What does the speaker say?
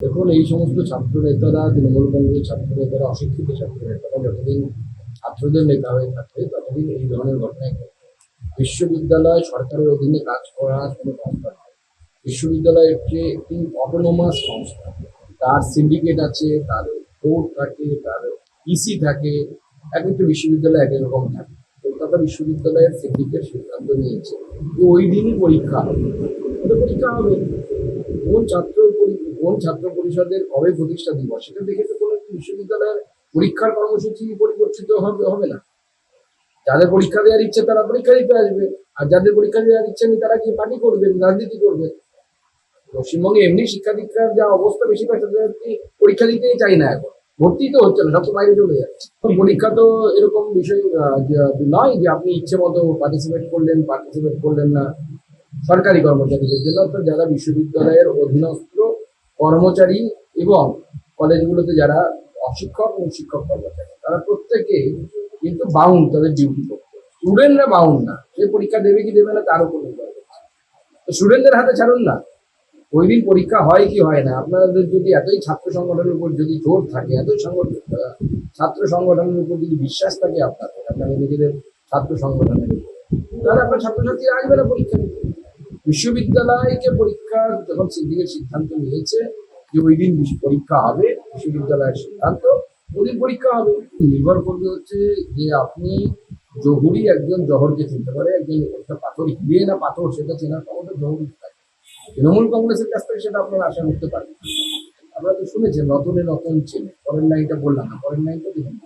দেখুন, এই সমস্ত ছাত্র নেতারা তৃণমূল কংগ্রেসের ছাত্র নেতারা অশিক্ষিত ছাত্র নেতারা যতদিন ছাত্রদের নেতা হয়ে থাকবে, ততদিন এই ধরনের ঘটনায় ঘটবে। বিশ্ববিদ্যালয় সরকারের অধীনে কাজ করা কোনো সংস্থা নয় বিশ্ববিদ্যালয় হচ্ছে একটি অটোনোমাস সংস্থা। তার সিন্ডিকেট আছে, তার বোর্ড থাকে, তার ইসি থাকে এক একটা বিশ্ববিদ্যালয় এক এক রকম থাকে। কলকাতা বিশ্ববিদ্যালয়ের সিন্ডিকেট সিদ্ধান্ত নিয়েছে। ওই দিনই পরীক্ষা হবে। পরীক্ষা হবে। কোন ছাত্র কোন ছাত্র পরিষদের কবে প্রতিষ্ঠা দিবস? সেটা দেখে তো কোনো বিশ্ববিদ্যালয়ের পরীক্ষার কর্মসূচি পরিবর্তিত হবে হবে না। যাদের পরীক্ষা দেওয়ার ইচ্ছে তারা পরীক্ষা দিতে আসবে। আর যাদের পরীক্ষা দেওয়ার ইচ্ছে নেই তারা গিয়ে পার্টি করবেন রাজনীতি করবে। পশ্চিমবঙ্গে এমনি শিক্ষা দীক্ষার যা অবস্থা, বেশিরভাগ ছাত্রছাত্রী পরীক্ষা দিতেই চাই না এখন। ভর্তি তো হচ্ছে না সব বাইরে চলে যাচ্ছে। পরীক্ষা তো এরকম বিষয় নয় যে, আপনি ইচ্ছে মতো পার্টিসিপেট করলেন পার্টিসিপেট করলেন না। সরকারি কর্মচারীদের জন্য অর্থাৎ যারা বিশ্ববিদ্যালয়ের অধীনস্থ কর্মচারী এবং কলেজগুলোতে যারা অশিক্ষক এবং শিক্ষক কর্মচারী, তারা প্রত্যেকে কিন্তু বাউন্ড তাদের ডিউটি করতে স্টুডেন্টরা বাউন্ড না। যে পরীক্ষা দেবে কি দেবে না, তার উপর নির্ভর করছে। তো স্টুডেন্টদের হাতে ছাড়ুন না। ওই দিন পরীক্ষা হয় কি হয় না, আপনাদের যদি এতই ছাত্র সংগঠনের উপর যদি জোর থাকে, এতই সংগঠন, ছাত্র সংগঠনের উপর যদি বিশ্বাস থাকে আপনাদের আপনাদের নিজেদের ছাত্র সংগঠনের উপর, তাহলে আপনার ছাত্রছাত্রীরা আসবে না পরীক্ষা দিতে। বিশ্ববিদ্যালয়কে পরীক্ষার যখন সিন্ডিকেট সিদ্ধান্ত নিয়েছে যে ওই দিন পরীক্ষা হবে, বিশ্ববিদ্যালয়ের সিদ্ধান্ত, ওই দিন পরীক্ষা হবে। নির্ভর করবে হচ্ছে যে আপনি জহুরি একজন জহরকে চিনতে পারে, একজন একটা পাথর হিরে না পাথর সেটা চেনার ক্ষমতা জহুরি থাকে। তৃণমূল কংগ্রেসের কাছ থেকে সেটা আপনারা আশা করতে পারেন আপনারা তো শুনেছেন নতুনে নতুন ছেলে পরের লাইনটা বললাম না, পরের লাইনটা দেখুন।